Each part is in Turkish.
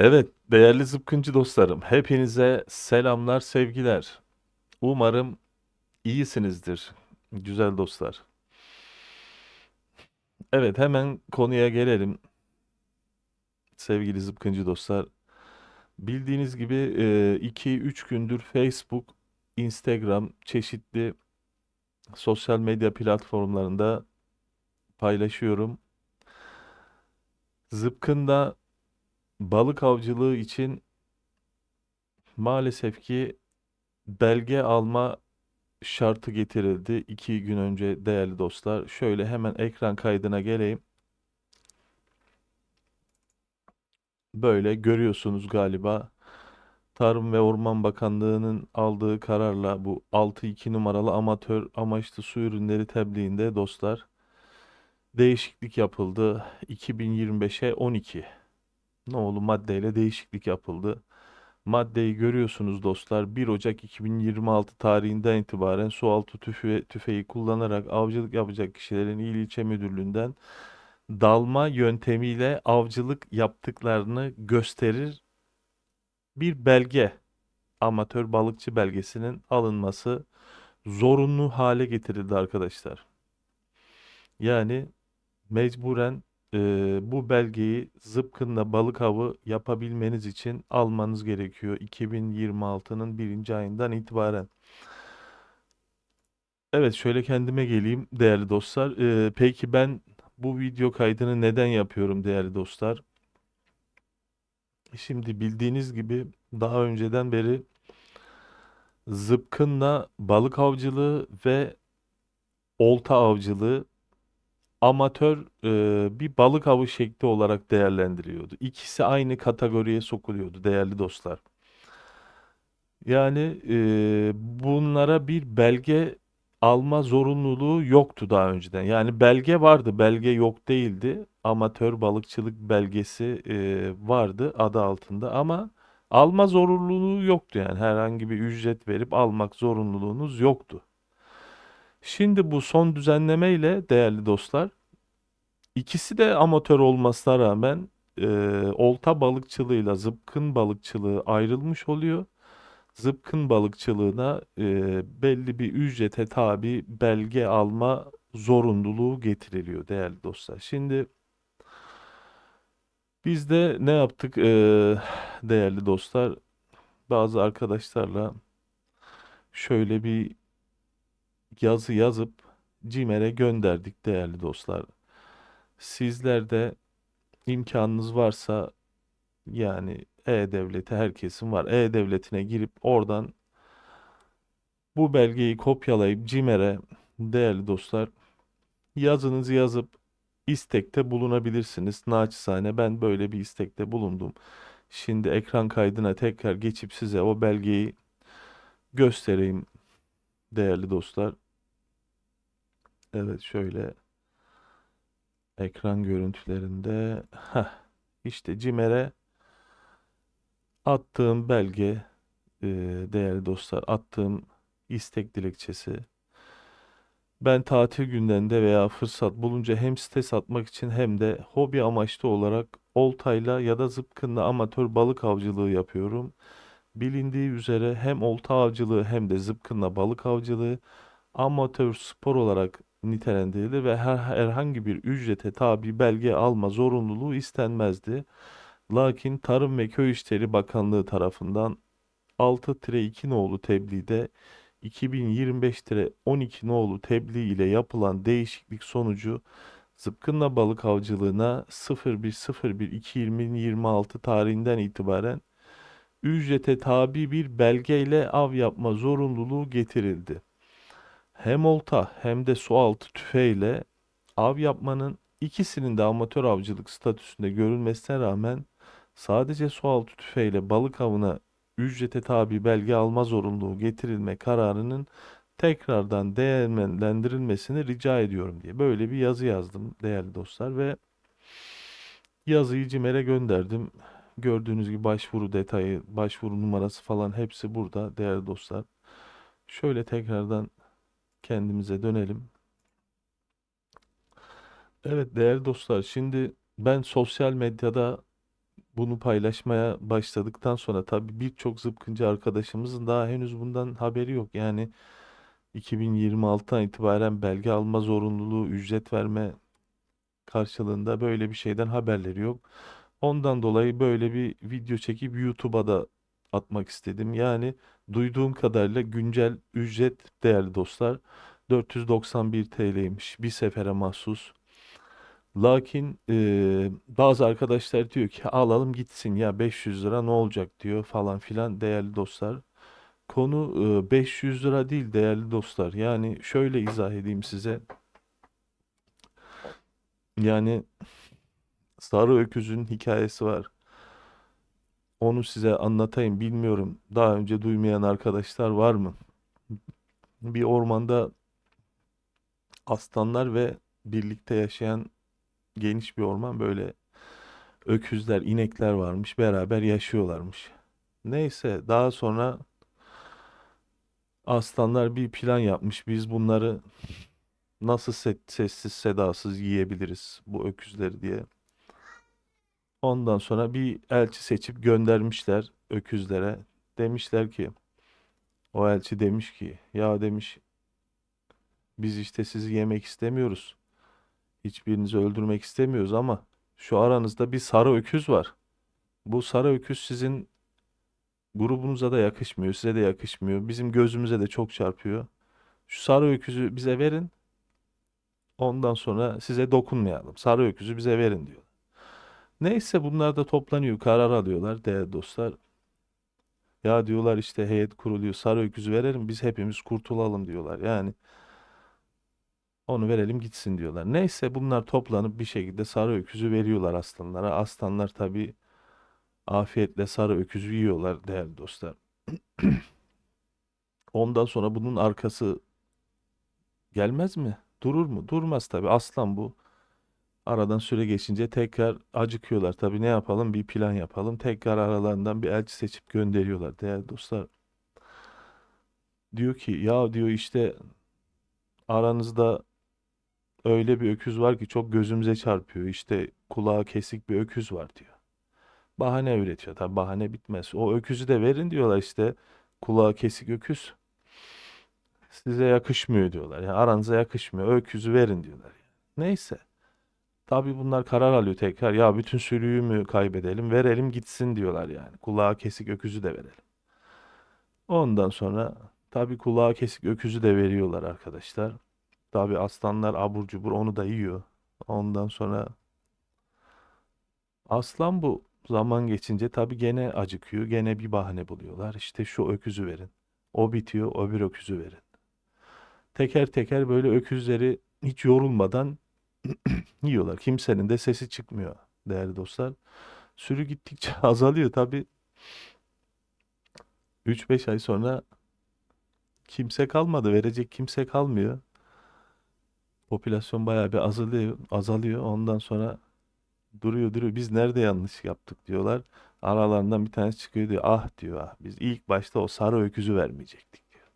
Evet, değerli zıpkıncı dostlarım, hepinize selamlar, sevgiler. Umarım iyisinizdir, güzel dostlar. Evet, hemen konuya gelelim, sevgili zıpkıncı dostlar. Bildiğiniz gibi 2-3 gündür Facebook, Instagram, çeşitli sosyal medya platformlarında paylaşıyorum. Zıpkında balık avcılığı için maalesef ki belge alma şartı getirildi iki gün önce değerli dostlar. Şöyle hemen ekran kaydına geleyim. Böyle görüyorsunuz galiba. Tarım ve Orman Bakanlığı'nın aldığı kararla bu 6-2 numaralı amatör amaçlı su ürünleri tebliğinde dostlar değişiklik yapıldı. 2025'e 12 nolu maddeyle değişiklik yapıldı. Maddeyi görüyorsunuz dostlar. 1 Ocak 2026 tarihinden itibaren sualtı tüfe tüfeği kullanarak avcılık yapacak kişilerin İl İlçe Müdürlüğü'nden dalma yöntemiyle avcılık yaptıklarını gösterir bir belge, amatör balıkçı belgesinin alınması zorunlu hale getirildi arkadaşlar. Yani mecburen e, bu belgeyi zıpkınla balık avı yapabilmeniz için almanız gerekiyor 2026'nın birinci ayından itibaren. Evet şöyle kendime geleyim değerli dostlar. E, peki ben bu video kaydını neden yapıyorum değerli dostlar? Şimdi bildiğiniz gibi daha önceden beri zıpkınla balık avcılığı ve olta avcılığı amatör e, bir balık avı şekli olarak değerlendiriliyordu. İkisi aynı kategoriye sokuluyordu değerli dostlar. Yani e, bunlara bir belge alma zorunluluğu yoktu daha önceden. Yani belge vardı, belge yok değildi. Amatör balıkçılık belgesi e, vardı adı altında ama alma zorunluluğu yoktu yani herhangi bir ücret verip almak zorunluluğunuz yoktu. Şimdi bu son düzenleme ile değerli dostlar ikisi de amatör olmasına rağmen e, olta balıkçılığıyla zıpkın balıkçılığı ayrılmış oluyor. Zıpkın balıkçılığına e, belli bir ücrete tabi belge alma zorunluluğu getiriliyor değerli dostlar. Şimdi biz de ne yaptık e, değerli dostlar? Bazı arkadaşlarla şöyle bir yazı yazıp CİMER'e gönderdik değerli dostlar. Sizler de imkanınız varsa yani e-Devleti herkesin var. E-Devleti'ne girip oradan bu belgeyi kopyalayıp CİMER'e değerli dostlar yazınızı yazıp istekte bulunabilirsiniz. Naçizane ben böyle bir istekte bulundum. Şimdi ekran kaydına tekrar geçip size o belgeyi göstereyim değerli dostlar. Evet şöyle ekran görüntülerinde heh, işte CİMER'e attığım belge e, değerli dostlar attığım istek dilekçesi ben tatil günlerinde veya fırsat bulunca hem site satmak için hem de hobi amaçlı olarak oltayla ya da zıpkınla amatör balık avcılığı yapıyorum. Bilindiği üzere hem olta avcılığı hem de zıpkınla balık avcılığı amatör spor olarak nitelendirilir ve her, herhangi bir ücrete tabi belge alma zorunluluğu istenmezdi. Lakin Tarım ve Köy İşleri Bakanlığı tarafından 6-2 nolu tebliğde 2025-12 nolu tebliğ ile yapılan değişiklik sonucu zıpkınla balık avcılığına 01.01.2026 tarihinden itibaren ücrete tabi bir belgeyle av yapma zorunluluğu getirildi. Hem olta hem de sualtı tüfeğiyle av yapmanın ikisinin de amatör avcılık statüsünde görülmesine rağmen sadece sualtı tüfeğiyle balık avına ücrete tabi belge alma zorunluluğu getirilme kararının tekrardan değerlendirilmesini rica ediyorum diye böyle bir yazı yazdım değerli dostlar ve yazıyı CİMER'e gönderdim. Gördüğünüz gibi başvuru detayı, başvuru numarası falan hepsi burada değerli dostlar. Şöyle tekrardan kendimize dönelim. Evet değerli dostlar şimdi ben sosyal medyada bunu paylaşmaya başladıktan sonra tabii birçok zıpkıncı arkadaşımızın daha henüz bundan haberi yok. Yani 2026'dan itibaren belge alma zorunluluğu, ücret verme karşılığında böyle bir şeyden haberleri yok. Ondan dolayı böyle bir video çekip YouTube'a da atmak istedim. Yani duyduğum kadarıyla güncel ücret değerli dostlar 491 TL'ymiş bir sefere mahsus. Lakin eee, bazı arkadaşlar diyor ki alalım gitsin ya 500 lira ne olacak diyor falan filan değerli dostlar. Konu eee, 500 lira değil değerli dostlar. Yani şöyle izah edeyim size. Yani Sarı Öküz'ün hikayesi var. Onu size anlatayım bilmiyorum. Daha önce duymayan arkadaşlar var mı? Bir ormanda aslanlar ve birlikte yaşayan geniş bir orman böyle öküzler, inekler varmış. Beraber yaşıyorlarmış. Neyse daha sonra aslanlar bir plan yapmış. Biz bunları nasıl se- sessiz sedasız yiyebiliriz bu öküzleri diye. Ondan sonra bir elçi seçip göndermişler öküzlere. Demişler ki o elçi demiş ki ya demiş biz işte sizi yemek istemiyoruz. Hiçbirinizi öldürmek istemiyoruz ama şu aranızda bir sarı öküz var. Bu sarı öküz sizin grubunuza da yakışmıyor, size de yakışmıyor. Bizim gözümüze de çok çarpıyor. Şu sarı öküzü bize verin. Ondan sonra size dokunmayalım. Sarı öküzü bize verin diyor. Neyse bunlar da toplanıyor, karar alıyorlar değerli dostlar. Ya diyorlar işte heyet kuruluyor, sarı öküzü verelim biz hepimiz kurtulalım diyorlar. Yani onu verelim gitsin diyorlar. Neyse bunlar toplanıp bir şekilde sarı öküzü veriyorlar aslanlara. Aslanlar tabii afiyetle sarı öküzü yiyorlar değerli dostlar. Ondan sonra bunun arkası gelmez mi? Durur mu? Durmaz tabii. Aslan bu. Aradan süre geçince tekrar acıkıyorlar. Tabii ne yapalım? Bir plan yapalım. Tekrar aralarından bir elçi seçip gönderiyorlar değerli dostlar. Diyor ki ya diyor işte aranızda öyle bir öküz var ki çok gözümüze çarpıyor. İşte kulağı kesik bir öküz var diyor. Bahane üretiyor. Tabii bahane bitmez. O öküzü de verin diyorlar işte. Kulağı kesik öküz. Size yakışmıyor diyorlar. Yani aranıza yakışmıyor. Öküzü verin diyorlar. Neyse. Tabii bunlar karar alıyor tekrar. Ya bütün sürüyü mü kaybedelim? Verelim gitsin diyorlar yani. Kulağı kesik öküzü de verelim. Ondan sonra tabii kulağı kesik öküzü de veriyorlar arkadaşlar. Tabii aslanlar abur cubur onu da yiyor. Ondan sonra aslan bu zaman geçince tabii gene acıkıyor. Gene bir bahane buluyorlar. İşte şu öküzü verin. O bitiyor, öbür öküzü verin. Teker teker böyle öküzleri hiç yorulmadan yiyorlar. Kimsenin de sesi çıkmıyor değerli dostlar. Sürü gittikçe azalıyor tabii. 3-5 ay sonra kimse kalmadı. Verecek kimse kalmıyor. Popülasyon bayağı bir azalıyor, azalıyor. Ondan sonra duruyor duruyor. Biz nerede yanlış yaptık diyorlar. Aralarından bir tanesi çıkıyor diyor. Ah diyor ah biz ilk başta o sarı öküzü vermeyecektik diyor.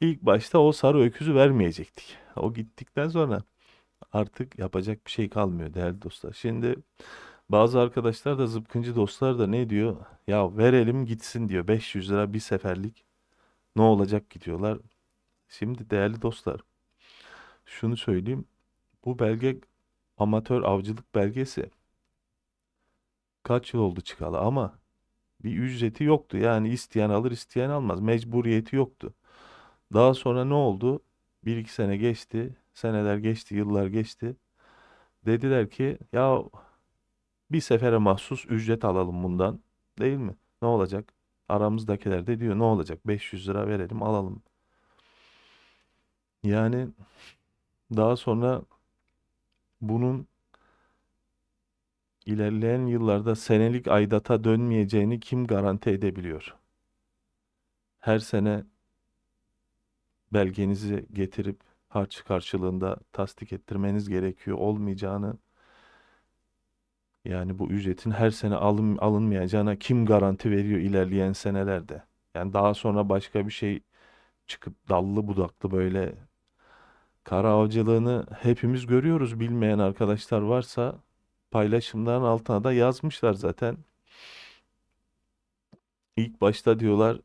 İlk başta o sarı öküzü vermeyecektik. O gittikten sonra artık yapacak bir şey kalmıyor değerli dostlar. Şimdi bazı arkadaşlar da zıpkıncı dostlar da ne diyor? Ya verelim gitsin diyor. 500 lira bir seferlik. Ne olacak gidiyorlar. Şimdi değerli dostlar şunu söyleyeyim. Bu belge amatör avcılık belgesi. Kaç yıl oldu çıkalı ama bir ücreti yoktu. Yani isteyen alır isteyen almaz. Mecburiyeti yoktu. Daha sonra ne oldu? Bir iki sene geçti. Seneler geçti, yıllar geçti. Dediler ki ya bir sefere mahsus ücret alalım bundan. Değil mi? Ne olacak? Aramızdakiler de diyor ne olacak? 500 lira verelim alalım. Yani daha sonra bunun ilerleyen yıllarda senelik aidata dönmeyeceğini kim garanti edebiliyor? Her sene belgenizi getirip harç karşılığında tasdik ettirmeniz gerekiyor olmayacağını yani bu ücretin her sene alın, alınmayacağına kim garanti veriyor ilerleyen senelerde? Yani daha sonra başka bir şey çıkıp dallı budaklı böyle kara avcılığını hepimiz görüyoruz. Bilmeyen arkadaşlar varsa paylaşımların altına da yazmışlar zaten. İlk başta diyorlar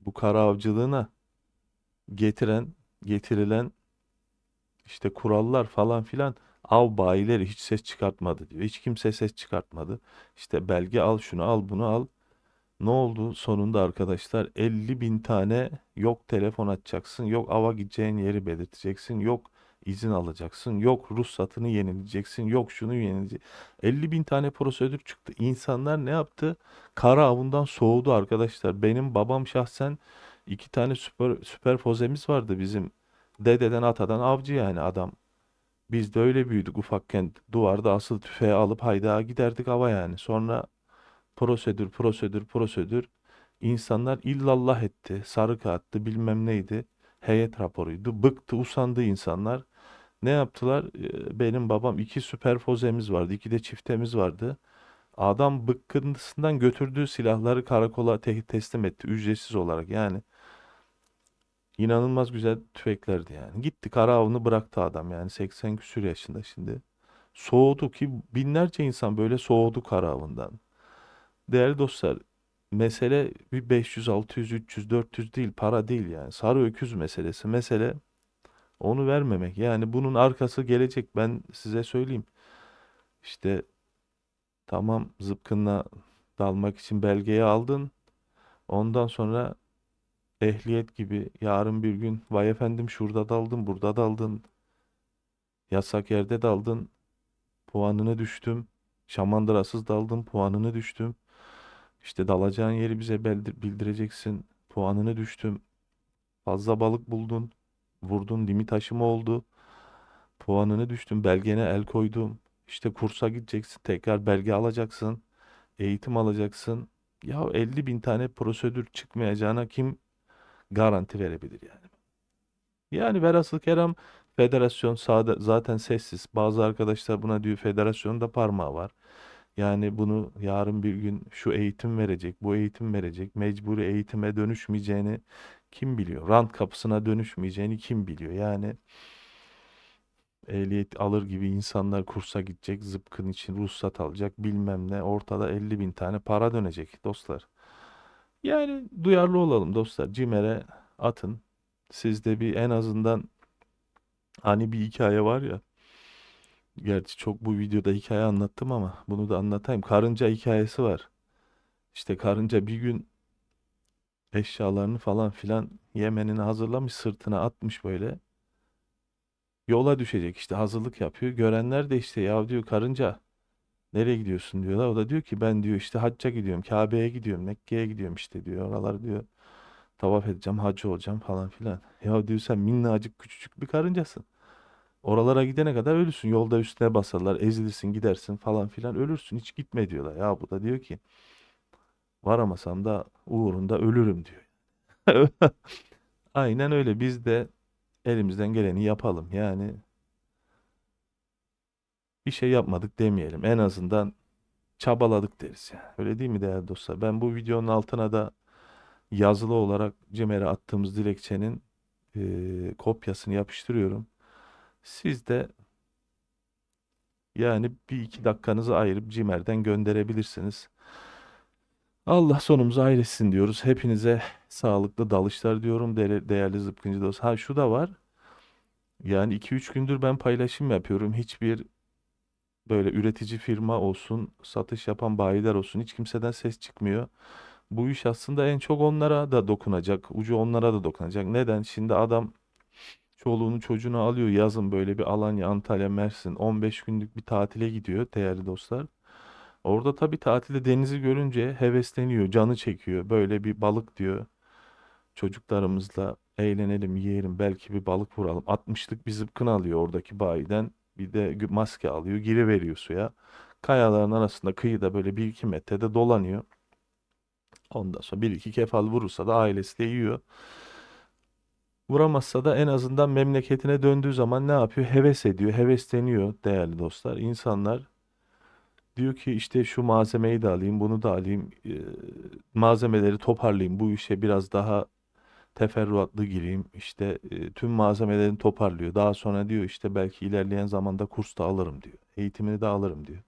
bu kara avcılığına getiren, getirilen işte kurallar falan filan av bayileri hiç ses çıkartmadı diyor. Hiç kimse ses çıkartmadı. İşte belge al şunu al bunu al. Ne oldu sonunda arkadaşlar 50 bin tane yok telefon açacaksın yok ava gideceğin yeri belirteceksin yok izin alacaksın yok ruhsatını yenileyeceksin yok şunu yenileyeceksin 50 bin tane prosedür çıktı İnsanlar ne yaptı kara avından soğudu arkadaşlar benim babam şahsen iki tane süper, süperfozemiz vardı bizim dededen atadan avcı yani adam biz de öyle büyüdük ufakken duvarda asılı tüfeği alıp hayda giderdik ava yani sonra Prosedür, prosedür, prosedür. İnsanlar illallah etti. Sarı kağıttı, bilmem neydi. Heyet raporuydu. Bıktı, usandı insanlar. Ne yaptılar? Ee, Benim babam iki süperfozemiz vardı. iki de çiftemiz vardı. Adam bıkkıntısından götürdüğü silahları karakola te- teslim etti. Ücretsiz olarak yani. İnanılmaz güzel tüfeklerdi yani. Gitti kara avını bıraktı adam yani 80 küsür yaşında şimdi. Soğudu ki binlerce insan böyle soğudu kara avından. Değerli dostlar, mesele bir 500, 600, 300, 400 değil, para değil yani. Sarı öküz meselesi. Mesele onu vermemek. Yani bunun arkası gelecek. Ben size söyleyeyim. İşte tamam zıpkınla dalmak için belgeyi aldın. Ondan sonra ehliyet gibi yarın bir gün vay efendim şurada daldın, burada daldın, yasak yerde daldın, puanını düştüm. Şamandırasız daldım, puanını düştüm. İşte dalacağın yeri bize bildireceksin. Puanını düştüm. Fazla balık buldun. Vurdun limit aşımı oldu. Puanını düştüm. Belgene el koydum. İşte kursa gideceksin. Tekrar belge alacaksın. Eğitim alacaksın. Ya 50 bin tane prosedür çıkmayacağına kim garanti verebilir yani? Yani velhasıl kelam federasyon sade, zaten sessiz. Bazı arkadaşlar buna diyor federasyonda parmağı var. Yani bunu yarın bir gün şu eğitim verecek, bu eğitim verecek, mecburi eğitime dönüşmeyeceğini kim biliyor? Rant kapısına dönüşmeyeceğini kim biliyor? Yani ehliyet alır gibi insanlar kursa gidecek, zıpkın için ruhsat alacak, bilmem ne. Ortada 50 bin tane para dönecek dostlar. Yani duyarlı olalım dostlar. CİMER'e atın. Sizde bir en azından hani bir hikaye var ya. Gerçi çok bu videoda hikaye anlattım ama bunu da anlatayım. Karınca hikayesi var. İşte karınca bir gün eşyalarını falan filan Yemen'ine hazırlamış sırtına atmış böyle. Yola düşecek işte hazırlık yapıyor. Görenler de işte ya diyor karınca nereye gidiyorsun diyorlar. O da diyor ki ben diyor işte hacca gidiyorum. Kabe'ye gidiyorum. Mekke'ye gidiyorum işte diyor. Oralar diyor tavaf edeceğim, hacı olacağım falan filan. Ya diyor sen minnacık küçücük bir karıncasın. Oralara gidene kadar ölürsün. Yolda üstüne basarlar, ezilirsin, gidersin falan filan ölürsün. Hiç gitme diyorlar. Ya bu da diyor ki varamasam da uğrunda ölürüm diyor. Aynen öyle. Biz de elimizden geleni yapalım. Yani bir şey yapmadık demeyelim. En azından çabaladık deriz yani. Öyle değil mi değerli dostlar? Ben bu videonun altına da yazılı olarak Cimer'e attığımız dilekçenin eee, kopyasını yapıştırıyorum. Siz de yani bir iki dakikanızı ayırıp Cimer'den gönderebilirsiniz. Allah sonumuzu hayretsin diyoruz. Hepinize sağlıklı dalışlar diyorum değerli zıpkıncı dost. Ha şu da var. Yani 2-3 gündür ben paylaşım yapıyorum. Hiçbir böyle üretici firma olsun, satış yapan bayiler olsun hiç kimseden ses çıkmıyor. Bu iş aslında en çok onlara da dokunacak. Ucu onlara da dokunacak. Neden? Şimdi adam çoluğunu çocuğunu alıyor yazın böyle bir Alanya, Antalya, Mersin 15 günlük bir tatile gidiyor değerli dostlar. Orada tabii tatilde denizi görünce hevesleniyor, canı çekiyor. Böyle bir balık diyor. Çocuklarımızla eğlenelim, yiyelim, belki bir balık vuralım. 60'lık bir zıpkın alıyor oradaki bayiden. Bir de maske alıyor, giriveriyor suya. Kayaların arasında kıyıda böyle bir iki metrede dolanıyor. Ondan sonra bir iki kefal vurursa da ailesi de yiyor. Vuramazsa da en azından memleketine döndüğü zaman ne yapıyor? Heves ediyor, hevesleniyor değerli dostlar. İnsanlar diyor ki işte şu malzemeyi de alayım, bunu da alayım, malzemeleri toparlayayım, bu işe biraz daha teferruatlı gireyim. İşte eee, tüm malzemelerini toparlıyor. Daha sonra diyor işte belki ilerleyen zamanda kurs da alırım diyor. Eğitimini de alırım diyor.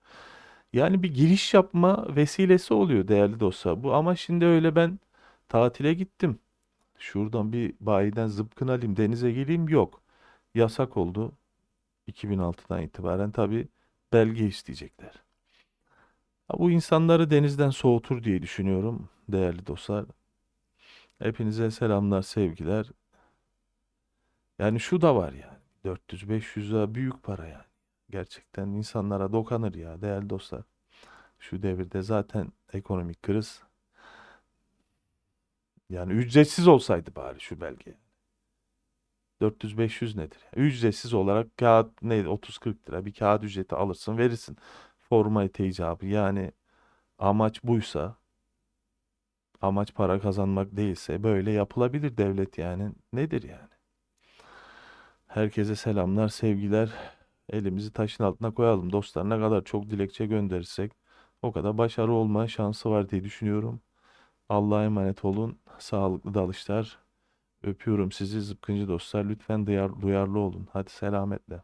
Yani bir giriş yapma vesilesi oluyor değerli dostlar. Bu ama şimdi öyle ben tatile gittim. Şuradan bir bayiden zıpkın alayım, denize gireyim yok. Yasak oldu 2006'dan itibaren tabii belge isteyecekler. Bu insanları denizden soğutur diye düşünüyorum değerli dostlar. Hepinize selamlar, sevgiler. Yani şu da var yani. 400-500 lira büyük para yani. Gerçekten insanlara dokanır ya değerli dostlar. Şu devirde zaten ekonomik kriz. Yani ücretsiz olsaydı bari şu belge. 400-500 nedir? Ücretsiz olarak kağıt ne 30-40 lira bir kağıt ücreti alırsın verirsin. Formalite icabı yani amaç buysa amaç para kazanmak değilse böyle yapılabilir devlet yani. Nedir yani? Herkese selamlar, sevgiler. Elimizi taşın altına koyalım. Dostlar ne kadar çok dilekçe gönderirsek o kadar başarı olma şansı var diye düşünüyorum. Allah'a emanet olun. Sağlıklı dalışlar. Öpüyorum sizi zıpkıncı dostlar. Lütfen duyar, duyarlı olun. Hadi selametle.